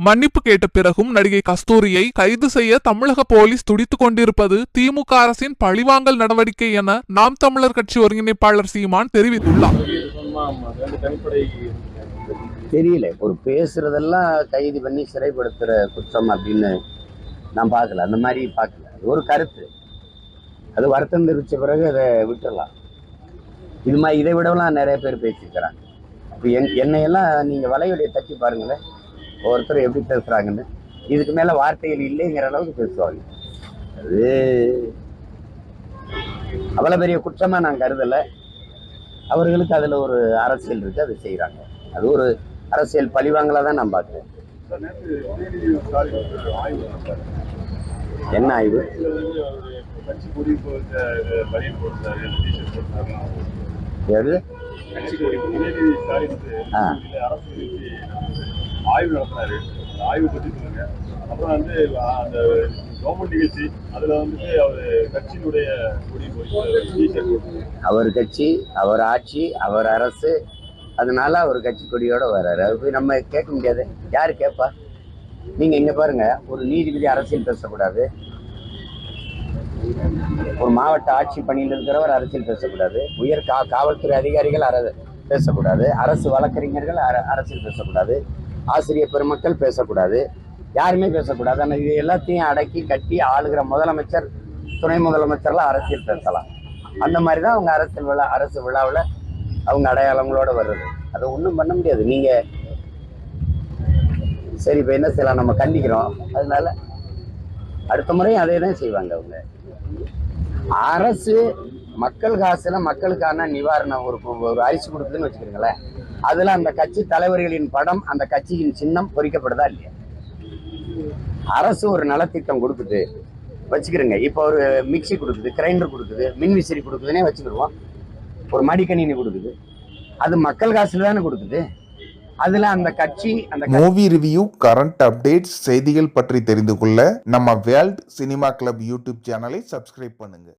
மன்னிப்பு கேட்ட பிறகும் நடிகை கஸ்தூரியை கைது செய்ய தமிழக போலீஸ் துடித்துக் கொண்டிருப்பது திமுக அரசின் பழிவாங்கல் நடவடிக்கை என நாம் தமிழர் கட்சி ஒருங்கிணைப்பாளர் சீமான் தெரிவித்துள்ளார். தெரியல. ஒரு பேசுறதெல்லாம் கைது பண்ணி சிறைப்படுத்துற குற்றம் அப்படின்னு நான் பார்க்கல. அந்த மாதிரி பார்க்கல. அது ஒரு கருத்து. அது வருத்தம் தெரிவித்த பிறகு அதை விட்டுடலாம் இது மாதிரி இதை விடலாம் நிறைய பேர் பேசியிருக்கிறாங்க. இப்போ என் என்னையெல்லாம் நீங்கள் வலையுடைய தட்டி பாருங்களேன். ஒவ்வொருத்தர் எப்படி பேசுகிறாங்கன்னு இதுக்கு மேலே வார்த்தைகள் இல்லைங்கிற அளவுக்கு பேசுவாங்க. அது அவ்வளோ பெரிய குற்றமாக நான் கருதலை. அவர்களுக்கு அதில் ஒரு அரசியல் இருக்குது அதை செய்கிறாங்க அது ஒரு அரசியல் பழிவாங்கலாக தான் நான் பார்க்குறேன். என்ன ஆய்வு? எது? ஆ. ஆய்வு நடத்தினாரு அந்த ஆய்வு பத்தி சொல்லுங்க. அப்புறம் வந்து அந்த கவர்மெண்ட் நிகழ்ச்சி அதுல வந்துட்டு அவர் கட்சியினுடைய கொடி போய் அவர் கட்சி அவர் ஆட்சி அவர் அரசு அதனால அவர் கட்சி கொடியோட வர்றாரு. அது போய் நம்ம கேட்க முடியாது. யார் கேட்பா நீங்க இங்க பாருங்க. ஒரு நீதிபதி அரசியல் பேசக்கூடாது. ஒரு மாவட்ட ஆட்சி பணியில் இருக்கிறவர் அரசியல் பேசக்கூடாது. உயர் கா காவல்துறை அதிகாரிகள் அர பேசக்கூடாது. அரசு வழக்கறிஞர்கள் அர அரசியல் பேசக்கூடாது. ஆசிரியர் பெருமக்கள் பேசக்கூடாது. யாருமே பேசக்கூடாது. ஆனால் இது எல்லாத்தையும் அடக்கி கட்டி ஆளுகிற முதலமைச்சர் துணை முதலமைச்சர்லாம் அரசியல் பேசலாம். அந்த மாதிரி தான் அவங்க அரசியல் விழா அரசு விழாவில் அவங்க அடையாளங்களோட வர்றது. அதை ஒன்றும் பண்ண முடியாது. நீங்கள் சரி இப்போ என்ன செய்யலாம்? நம்ம கண்டிக்கிறோம். அதனால அடுத்த முறையும் அதே தான் செய்வாங்க அவங்க. அரசு மக்கள் காசுல மக்களுக்கான நிவாரணம் ஒரு ஒரு அரிசி கொடுக்குதுன்னு வச்சுக்கிறீங்களேன் அதுல அந்த கட்சி தலைவர்களின் படம் அந்த கட்சியின் சின்னம் பொறிக்கப்படுதா இல்லையா? அரசு ஒரு நலத்திட்டம் கொடுக்குது. வச்சுக்கிறோங்க. இப்போ ஒரு மிக்ஸி கொடுக்குது கிரைண்டர் கொடுக்குது மின்விசிறி கொடுக்குதுன்னே வச்சுக்கிடுவோம். ஒரு மடிக்கணினி கொடுக்குது. அது மக்கள் காசுல தானே கொடுக்குது. அதுல அந்த கட்சி அந்த மூவி ரிவ்யூ கரண்ட் அப்டேட்ஸ் செய்திகள் பற்றி தெரிந்து கொள்ள நம்ம வேர்ல்ட் சினிமா கிளப் யூடியூப் சேனலை சப்ஸ்கிரைப் பண்ணுங்க.